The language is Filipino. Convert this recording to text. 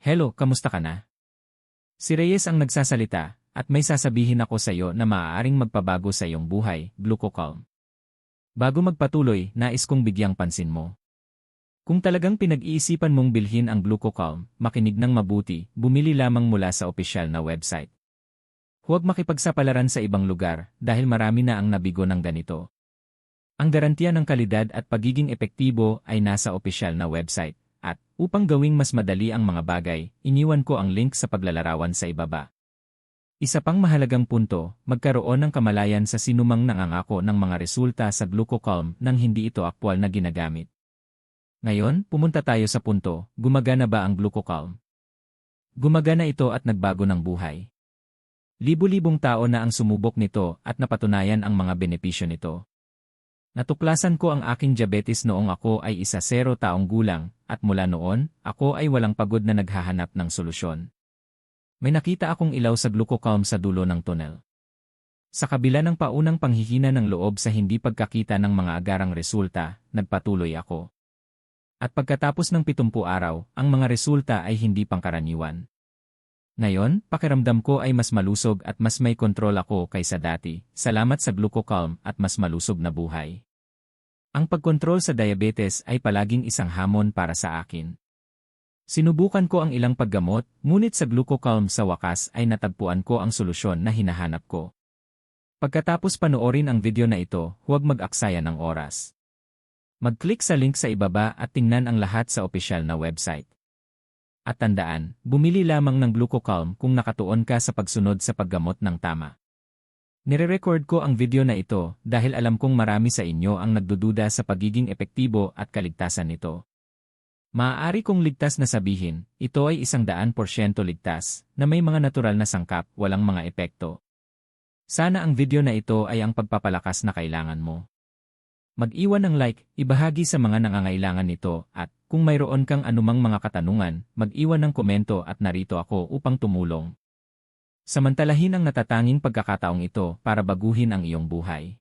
Hello, kamusta ka na? Si Reyes ang nagsasalita, at may sasabihin ako sa iyo na maaaring magpabago sa iyong buhay, Glucocalm. Bago magpatuloy, nais kong bigyang pansin mo. Kung talagang pinag-iisipan mong bilhin ang Glucocalm, makinig ng mabuti, bumili lamang mula sa opisyal na website. Huwag makipagsapalaran sa ibang lugar dahil marami na ang nabigo ng ganito. Ang garantiya ng kalidad at pagiging epektibo ay nasa opisyal na website. At, upang gawing mas madali ang mga bagay, iniwan ko ang link sa paglalarawan sa ibaba. Isa pang mahalagang punto, magkaroon ng kamalayan sa sinumang nangangako ng mga resulta sa Glucocalm nang hindi ito aktwal na ginagamit. Ngayon, pumunta tayo sa punto, gumagana ba ang Glucocalm? Gumagana ito at nagbago ng buhay. Libu-libong tao na ang sumubok nito at napatunayan ang mga benepisyo nito. Natuklasan ko ang aking diabetes noong ako ay isa zero taong gulang, at mula noon, ako ay walang pagod na naghahanap ng solusyon. May nakita akong ilaw sa glucocalm sa dulo ng tunnel. Sa kabila ng paunang panghihina ng loob sa hindi pagkakita ng mga agarang resulta, nagpatuloy ako. At pagkatapos ng 70 araw, ang mga resulta ay hindi pangkaraniwan. Ngayon, pakiramdam ko ay mas malusog at mas may kontrol ako kaysa dati, salamat sa glucocalm at mas malusog na buhay. Ang pagkontrol sa diabetes ay palaging isang hamon para sa akin. Sinubukan ko ang ilang paggamot, ngunit sa glucocalm sa wakas ay natagpuan ko ang solusyon na hinahanap ko. Pagkatapos panoorin ang video na ito, huwag mag-aksaya ng oras. Mag-click sa link sa ibaba at tingnan ang lahat sa opisyal na website. At tandaan, bumili lamang ng Glucocalm kung nakatuon ka sa pagsunod sa paggamot ng tama. Nire-record ko ang video na ito dahil alam kong marami sa inyo ang nagdududa sa pagiging epektibo at kaligtasan nito. Maaari kong ligtas na sabihin, ito ay isang daan porsyento ligtas, na may mga natural na sangkap, walang mga epekto. Sana ang video na ito ay ang pagpapalakas na kailangan mo. Mag-iwan ng like, ibahagi sa mga nangangailangan nito, at kung mayroon kang anumang mga katanungan, mag-iwan ng komento at narito ako upang tumulong. Samantalahin ang natatanging pagkakataong ito para baguhin ang iyong buhay.